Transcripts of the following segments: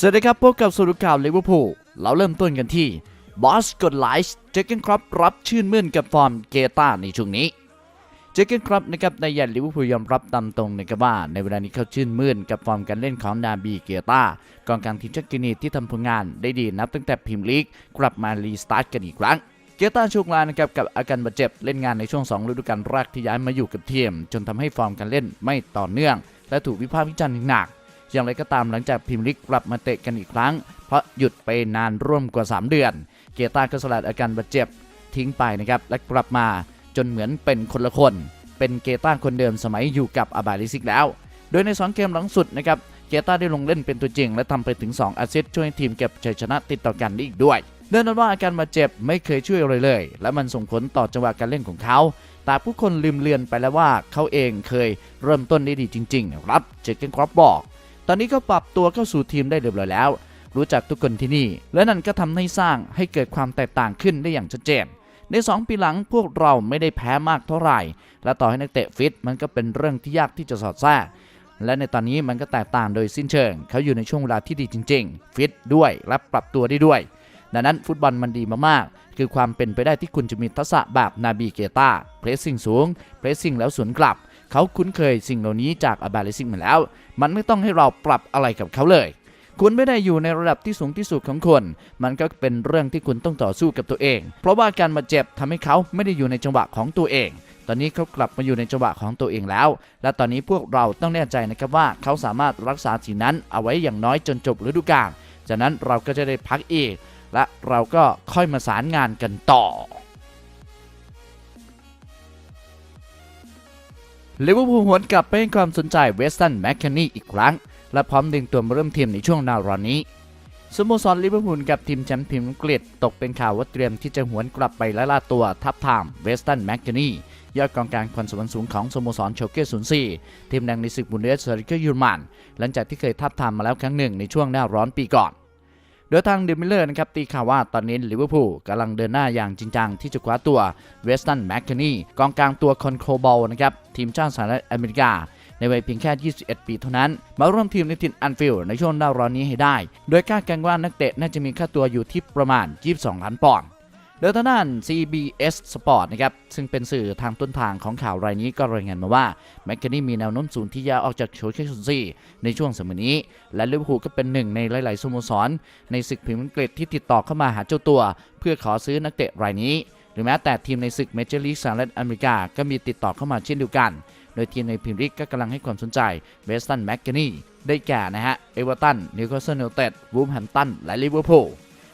สวัสดีครับ พบกับสรุปข่าวลิเวอร์พูลเราเริ่มต้นกันที่บอสกดไลฟ์เจคเกนครับรับชื่นมื่นกับฟอร์มเกตาในช่วงนี้เจคเกนครับนะครับในยันลิเวอร์พูลยอมรับตามตรงนะครับว่า ในเวลานี้เขาชื่นมื่นกับฟอร์มการเล่นของนาบีเกตากองกลางทีมชาติกินีที่ทำผลงานได้ดีนับตั้งแต่พรีเมียร์ลีกกลับมารีสตาร์ทกันอีกครั้งเกต้าโชคลานะครับกับอาการบาดเจ็บเล่นงานในช่วง 2 ฤดูกาลแรกที่ย้ายมาอยู่กับทีมจนทำให้ฟอร์มการเล่นไม่ต่อเนื่อง และถูกวิพากษ์วิจารณ์หนัก อย่างไรก็ตามหลังจากพรีเมียร์ลีกกลับมาเตะกันอีกครั้ง เพราะหยุดไปนานร่วมกว่า 3 เดือน เกยต้าก็สลัดอาการบาดเจ็บทิ้งไปนะครับและกลับมาจนเหมือนเป็นคนละคน เป็นเกต้าคนเดิมสมัยอยู่กับอาบาลิซิกแล้ว โดยใน 2 เกมหลังสุดนะครับเกต้าได้ลงเล่นเป็นตัวจริง และทำไปถึง 2 อาซิสต์ช่วยให้ทีมเก็บชัยชนะติดต่อกันได้อีกด้วยเนื่องจากว่าอาการบาดเจ็บไม่เคยช่วยอะไรเลย และมันส่งผลต่อจังหวะการเล่นของเขาแต่ผู้คนลืมเลือนไปแล้วว่าเขาเองเคยเริ่มต้นได้ดีจริงๆนะครับเจคเกนครอปบอก ตอนนี้ก็ปรับตัวเข้าสู่ทีมได้เรียบร้อยแล้ว รู้จักทุกคนที่นี่ และนั่นก็ทำให้สร้างให้เกิดความแตกต่างขึ้นได้อย่างชัดเจนใน 2 ปีหลังพวกเราไม่ได้แพ้มากเท่าไหร่ และต่อให้นักเตะฟิตมันก็เป็นเรื่องที่ยากที่จะสอดแทรกและในตอนนี้มันก็แตกต่างโดยสิ้นเชิง เขาอยู่ในช่วงเวลาที่ดีจริง ๆ ฟิตด้วยและปรับตัวได้ด้วย ดังนั้นฟุตบอลมันดีมากๆ คือความเป็นไปได้ที่คุณจะมีทักษะแบบนาบีเกตาเพรสซิ่งสูง เพรสซิ่งแล้วสวนกลับ เขาคุ้นเคยสิ่งเหล่านี้จากอาบาเลซิ่งมาแล้ว มันไม่ต้องให้เราปรับอะไรกับเขาเลย คุณไม่ได้อยู่ในระดับที่สูงที่สุดของคุณมันก็เป็นเรื่องที่คุณต้องต่อสู้กับตัวเอง เพราะว่าการมาเจ็บทำให้เขาไม่ได้อยู่ในจังหวะของตัวเอง ตอนนี้เขากลับมาอยู่ในจังหวะของตัวเองแล้ว และตอนนี้พวกเราต้องแน่ใจนะครับว่าเขาสามารถรักษาสิ่งนั้นเอาไว้อย่างน้อยจนจบฤดูกาลจากนั้นเราก็จะได้พักอีก และเราก็ค่อยมาสารงานกันต่อ ลิเวอร์พูลหวนกลับไปให้ความสนใจเวสตันแมคเคนนี่อีกครั้ง และพร้อมดึงตัวมาเริ่มทีมในช่วงหน้าร้อนนี้สโมสรลิเวอร์พูลกับทีมแชมป์พรีเมียร์อังกฤษตกเป็นข่าวว่าเตรียมที่จะหวนกลับไปไล่ล่าตัวทับทามเวสตันแมคเคนนี่ยอดกองกลางคนสวรรค์สูงของสโมสรโชเก้04ทีมแดงในศึกบุนเดสลิกายูร์มันหลังจากที่เคยทับทามมาแล้วครั้งหนึ่งในช่วงหน้าร้อนปีก่อน โดยทางเดมิเลอร์นะครับตีข่าวว่าตอนนี้ลิเวอร์พูลกำลังเดินหน้าอย่างจริงจังที่จะคว้าตัวเวสตันแมคเคนนี่กองกลางตัวคอนโครบอลนะครับทีมชาติสหรัฐอเมริกาในวัยเพียงแค่ 21 ปีเท่านั้น มาร่วมทีมในทินอันฟิลด์ในช่วงหน้าร้อนนี้ให้ได้ โดยคาดการณ์ว่านักเตะน่าจะมีค่าตัวอยู่ที่ประมาณ 22 ล้านปอนด์ โดยทางด้าน CBS Sport นะครับซึ่งเป็นสื่อทางต้นทางของข่าวรายนี้ก็รายงานมาว่าแมคเคนนี่มีแนวโน้มสูงที่จะออกจากโชเชนซีในช่วงสมัยนี้ และลิเวอร์พูลก็เป็นหนึ่งในหลาย ๆสโมสร ในศึกพรีเมียร์อังกฤษที่ติดต่อเข้ามาหาเจ้าตัว เพื่อขอซื้อนักเตะรายนี้ หรือแม้แต่ทีมในศึกเมเจอร์ลีกสหรัฐอเมริกาก็มีติดต่อเข้ามาเช่นเดียวกัน โดยทีมในพรีเมียร์ลีกก็กำลังให้ความสนใจเวสตันแมคเคนนี่ได้แก่นะฮะเอเวอร์ตันนิวคาสเซิลยูไนเต็ดวูฟแฮมตันและลิเวอร์พูล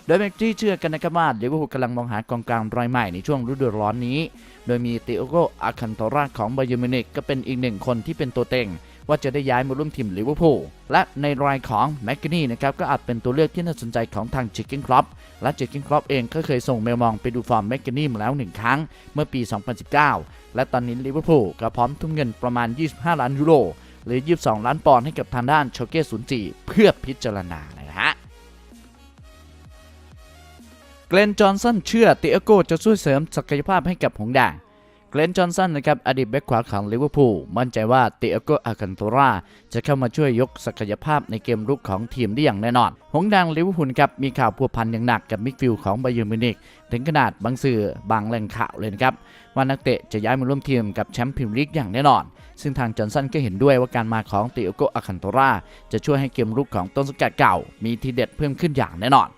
โดยแม็กจี้เชื่อกันนะครับว่าลิเวอร์พูลกำลังมองหากองกลางรายใหม่ในช่วงฤดูร้อนนี้ โดยมีติโอโกอาคันโตราของบาเยอร์มินิกก็เป็นอีกหนึ่งคนที่เป็นตัวเต็งว่าจะได้ย้ายมาร่วมทีมลิเวอร์พูล และในรายของแมกกนี่นะครับก็อาจเป็นตัวเลือกที่น่าสนใจของทางจิกกินครอปและจิกกินครอปเองก็เคยส่งเมลมองไปดูฟอร์มแมกกนี่มาแล้วหนึ่งครั้งเมื่อปี 2019 และตอนนี้ลิเวอร์พูลก็พร้อมทุ่มเงินประมาณ 25 ล้านยูโรหรือ 22 ล้านปอนด์ให้กับทางด้านโชเก้ศูนย์จีเพื่อพิจารณา เกรนจอห์นสันเชื่อติอาโกจะช่วยเสริมศักยภาพให้กับหงส์แดงเกรนจอห์นสันนะครับอดีตแบ็คขวาของลิเวอร์พูลมั่นใจว่าติอาโกอาคันโตราจะเข้ามาช่วยยกศักยภาพในเกมรุกของทีมได้อย่างแน่นอน หงส์แดงลิเวอร์พูลครับมีข่าวพัวพันอย่างหนักกับมิดฟิลด์ของไบาเยิร์มิวนิกถึงขนาดบางสื่อบางแหล่งข่าวเลยนะครับว่านักเตะจะย้ายมาร่วมทีมกับแชมป์พรีเมียร์ลีกอย่างแน่นอน ซึ่งทางจอห์นสันก็เห็นด้วยว่าการมาของติอาโกอาคันโตราจะช่วยให้เกมรุกของต้นสกัดเก่า มีทีเด็ดเพิ่มขึ้นอย่างแน่นอน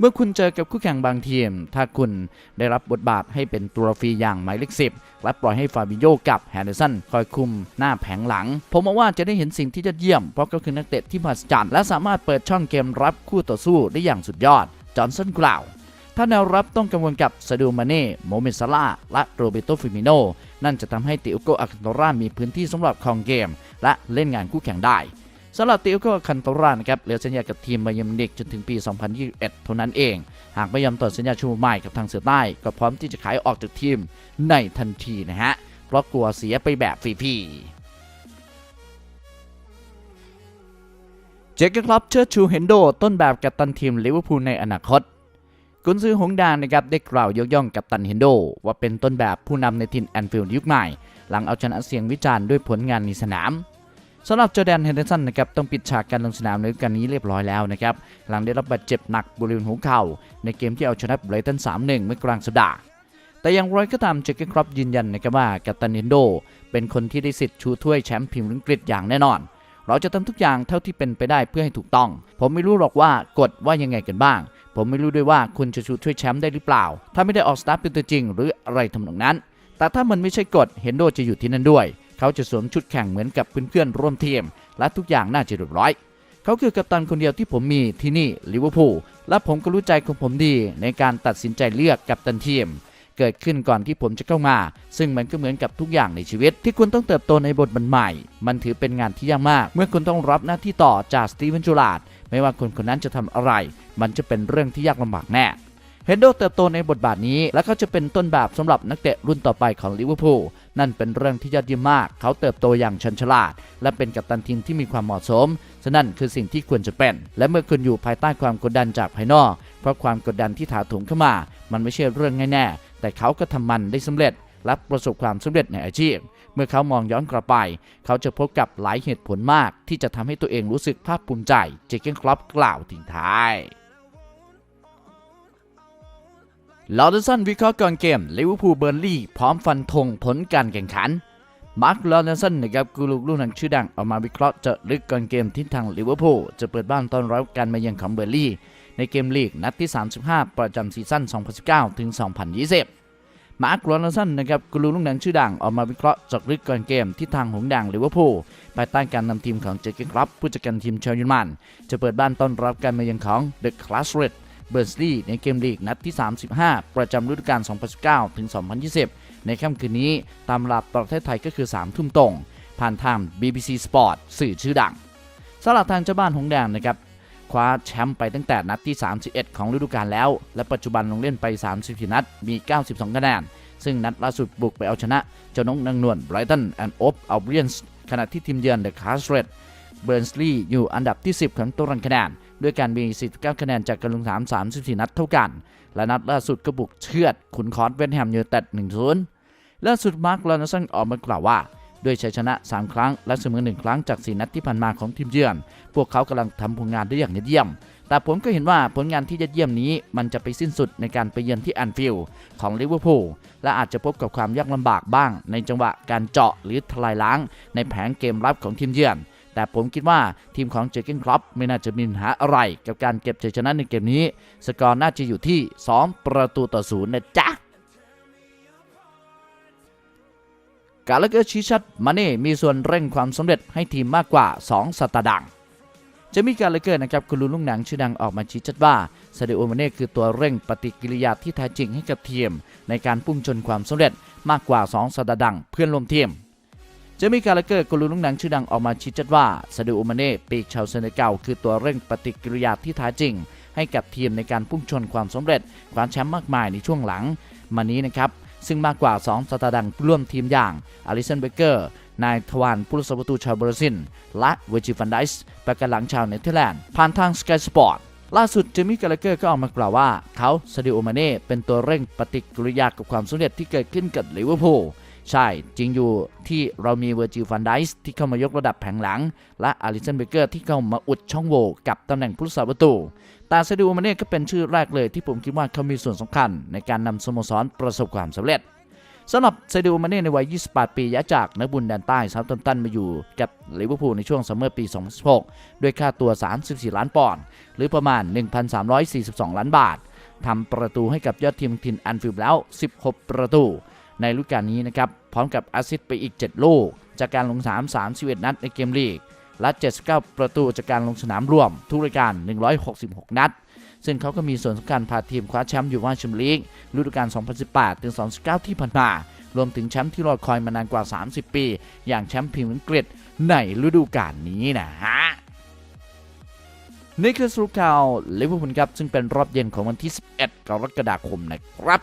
เมื่อคุณเจอกับคู่แข่งบางทีม ถ้าคุณได้รับบทบาทให้เป็นตัวฟรีอย่างหมายเลขสิบและปล่อยให้ฟาบิโยกับแฮนเดอร์สันคอยคุมหน้าแผงหลัง ผมมองว่าจะได้เห็นสิ่งที่ยอดเยี่ยม เพราะก็คือนักเตะที่มหัศจรรย์และสามารถเปิดช่องเกมรับคู่ต่อสู้ได้อย่างสุดยอด จอห์นสันกล่าวถ้าแนวรับต้องกังวลกับซาดูมาเน่โมเมซาลาและโรเบโตฟิมิโน นั่นจะทำให้ติโอโกอาคันโตรามีพื้นที่สำหรับครองเกม และเล่นงานคู่แข่งได้ สำหรับติโอโกอาคันโตรานะครับเหลือสัญญากับทีมบาเยมนิกจนถึงปี 2021 เท่านั้นเอง หากไม่ยอมต่อสัญญาชูใหม่กับทางเสือใต้ ก็พร้อมที่จะขายออกจากทีมในทันทีนะฮะ เพราะกลัวเสียไปแบบฟรีๆเจคกอร์คลับเชิดชูเฮนโดต้นแบบกัปตันทีมลิเวอร์พูลในอนาคต กุนซือหงส์แดงนะครับได้กล่าวยกย่องกัปตันเฮนโด ว่าเป็นต้นแบบผู้นำในทีมแอนฟิลด์ยุคใหม่ หลังเอาชนะเสียงวิจารณ์ด้วยผลงานในสนาม สำหรับจอแดนเฮนเดอร์สันนะครับต้องปิดฉากการลงสนามในฤดูกาลนี้เรียบร้อยแล้วนะครับหลังได้รับบาดเจ็บหนักบริเวณหัวเข่า ในเกมที่เอาชนะไบรตัน 3-1 เมื่อกลางสัปดาห์แต่อย่างไรก็ตามเจคเกนครอปยืนยันนะครับว่ากัปตันเฮนโด เป็นคนที่ได้สิทธิ์ชูถ้วยแชมป์พรีเมียร์ลีกอังกฤษอย่างแน่นอน เราจะทำทุกอย่างเท่าที่เป็นไปได้เพื่อให้ถูกต้อง ผมไม่รู้หรอกว่ากฎว่ายังไงกันบ้าง ผมไม่รู้ด้วยว่าคุณจะชูถ้วยแชมป์ได้หรือเปล่า ถ้าไม่ได้ออกสตาร์ทเป็นตัวจริง หรืออะไรทำนองนั้น แต่ถ้ามันไม่ใช่กฎเฮนโดจะอยู่ที่นั่นด้วย เขาจะสวมชุดแข่งเหมือนกับเพื่อนๆร่วมทีม และทุกอย่างน่าจะเรียบร้อย เขาคือกัปตันคนเดียวที่ผมมีที่นี่ลิเวอร์พูลและผมก็รู้ใจของผมดีในการตัดสินใจเลือกกัปตันทีมเกิดขึ้นก่อนที่ผมจะเข้ามา ซึ่งมันก็เหมือนกับทุกอย่างในชีวิต ที่คุณต้องเติบโตในบทบาทใหม่ มันถือเป็นงานที่ยากมาก เมื่อคุณต้องรับหน้าที่ต่อจากสตีเวนจูลาดไม่ว่าคนคนนั้นจะทำอะไร มันจะเป็นเรื่องที่ยากลำบากแน่ เฮนโดเติบโตในบทบาทนี้และเขาจะเป็นต้นแบบสำหรับนักเตะรุ่นต่อไปของลิเวอร์พูลนั่นเป็นเรื่องที่ยอดเยี่ยมมาก เขาเติบโตอย่างชันฉลาด และเป็นกัปตันทีมที่มีความเหมาะสมฉะนั้นคือสิ่งที่ควรจะเป็น และเมื่อคุณอยู่ภายใต้ความกดดันจากภายนอก เพราะความกดดันที่ถาโถมเข้ามา มันไม่ใช่เรื่องง่ายแน่ แต่เขาก็ทำมันได้สำเร็จและประสบความสำเร็จในอาชีพ เมื่อเขามองย้อนกลับไป เขาจะพบกับหลายเหตุผลมาก ที่จะทำให้ตัวเองรู้สึกภาคภูมิใจ เจเกนครอปกล่าวทิ้งท้าย ลอร์ดสันวิเคราะห์ก่อนเกมลิเวอร์พูลเบอร์ลี่พร้อมฟันธงผลการแข่งขัน มาร์คลอร์ดสันนะครับกูรูลูกหนังชื่อดังออกมาวิเคราะห์เจาะลึกก่อนเกมที่ทางลิเวอร์พูลจะเปิดบ้านต้อนรับการมาเยือนของเบอร์ลี่ ในเกมลีกนัดที่ 35 ประจำซีซั่น 2019 ถึง 2020 มาร์คลอร์ดสันนะครับกูรูลูกหนังชื่อดังออกมาวิเคราะห์เจาะลึกก่อนเกมที่ทางหงส์แดงลิเวอร์พูลภายใต้การนำทีมของเจเกนคลับผู้จัดการทีมชาวเยอรมันจะเปิดบ้านต้อนรับการมาเยือนของเดอะคลาสเรด เบอร์สลีย์ในเกมลีกนัดที่ 35 ประจำฤดูกาล 2019 ถึง 2020 ในค่ำคืนนี้ตามหลับประเทศไทยก็คือ 3 ทุ่มตรง ผ่านทาง BBC Sport สื่อชื่อดังสำหรับทางเจ้าบ้านหงแดงนะครับคว้าแชมป์ไปตั้งแต่นัดที่ 31 ของฤดูกาลแล้ว และปัจจุบันลงเล่นไป34นัด มี 92 คะแนน ซึ่งนัดล่าสุดบุกไปเอาชนะเจ้านกนางนวลไบรตันแอนด์โอฟอัลเบียนส์ขณะที่ทีมเยือนเดอะคาสเรดเบิร์นสลีย์อยู่อันดับที่ 10 ของตารางคะแนน ด้วยการมี 49 คะแนนจากการลงสนาม 34 นัดเท่ากัน และนัดล่าสุดก็บุกเชือด ขุนคอร์สเวนแฮมยูเต็ด1-0ล่าสุดมาร์คลอนสันออกมากล่าวว่า ด้วยชัยชนะ 3 ครั้ง และเสมอ 1 ครั้งจาก 4 นัดที่ผ่านมาของทีมเยือน พวกเขากำลังทำผลงานได้อย่างยอดเยี่ยม แต่ผมก็เห็นว่าผลงานที่ยอดเยี่ยมนี้ มันจะไปสิ้นสุดในการไปเยือนที่แอนฟิลด์ของลิเวอร์พูล และอาจจะพบกับความยากลำบากบ้าง ในจังหวะการเจาะหรือทลายล้าง ในแผนเกมรับของทีมเยือน แต่ผมคิดว่าทีมของเจอร์เกนครอปไม่น่าจะมีปัญหาอะไร กับการเก็บชัยชนะในเกมนี้ สกอร์น่าจะอยู่ที่ 2 ประตูต่อศูนย์นะจ๊ะกาลเกอร์ชี้ชัดมาเน่มีส่วนเร่งความสำเร็จให้ทีมมากกว่า 2 สตาร์ดังจะมีการเลเกอร์นะครับคุณลุงลุงหนังชื่อดังออกมาชี้ชัดว่าซาเดโอมาเน่คือตัวเร่งปฏิกิริยาที่แท้จริงให้กับทีม ในการพุ่งชนความสำเร็จมากกว่า 2สตาร์ดังเพื่อนร่วมทีม จะมีการเลเกอร์คุณลุงลุงหนังชื่อดังออกมาชี้ชัดว่าซาดิโอมาเน่ปีกชาวเซเนกัลคือตัวเร่งปฏิกิริยาที่แท้จริง ให้กับทีมในการพุ่งชนความสำเร็จคว้าแชมป์มากมายในช่วงหลังมานี้นะครับซึ่งมากกว่า 2 สตาร์ดังร่วมทีมอย่างอลิสันเบเกอร์ นายทวานผู้รักษาประตูชาวบราซิล และเวจิฟันไดส์ประกันหลังชาวเนเธอร์แลนด์ผ่านทางสกายสปอร์ตล่าสุดเจมี่กาลเกอร์ก็ออกมากล่าวว่า เขาซาดิโอมาเน่เป็นตัวเร่งปฏิกิริยากับความสำเร็จที่เกิดขึ้นกับลิเวอร์พูล ใช่ จริงอยู่ที่เรามีเวอร์จิลฟันไดส์ที่เข้ามายกระดับแผงหลัง และอลิสันเบเกอร์ที่เข้ามาอุดช่องโหว่กับตำแหน่งผู้รักษาประตูแต่ซาดิโอมาเน่ก็เป็นชื่อแรกเลยที่ผมคิดว่าเขามีส่วนสำคัญ ในการนำสโมสรประสบความสำเร็จสำหรับเซดิโอมาเน่ในวัย 28 ปีย้ายจากนักบุญแดนใต้ซาท์ตันตันมาอยู่กับลิเวอร์พูลในช่วงซัมเมอร์ปี 2016 ด้วยค่าตัว 34 ล้านปอนด์หรือประมาณ 1,342 ล้านบาททำประตูให้กับยอดทีมทีมแอนฟิลด์แล้ว 16 ประตู ในฤดูกาลนี้นะครับ พร้อมกับแอสซิสต์ไปอีก 7 ลูก จากการลงสนาม31 นัดในเกมลีก และ 79 ประตูจากการลงสนามรวม ทุกรายการ 166 นัด ซึ่งเขาก็มีส่วนสำคัญพาทีมคว้าแชมป์ยูฟ่าแชมเปี้ยนลีกฤดูกาล 2018 ถึง 2019 ที่ผ่านมารวมถึงแชมป์ที่รอคอยมานานกว่า 30 ปี อย่างแชมป์พรีเมียร์ลีกอังกฤษในฤดูกาลนี้นะฮะนี่คือสรุปข่าวลิเวอร์พูลครับ ซึ่งเป็นรอบเย็นของวันที่ 11 กรกฎาคมนะครับ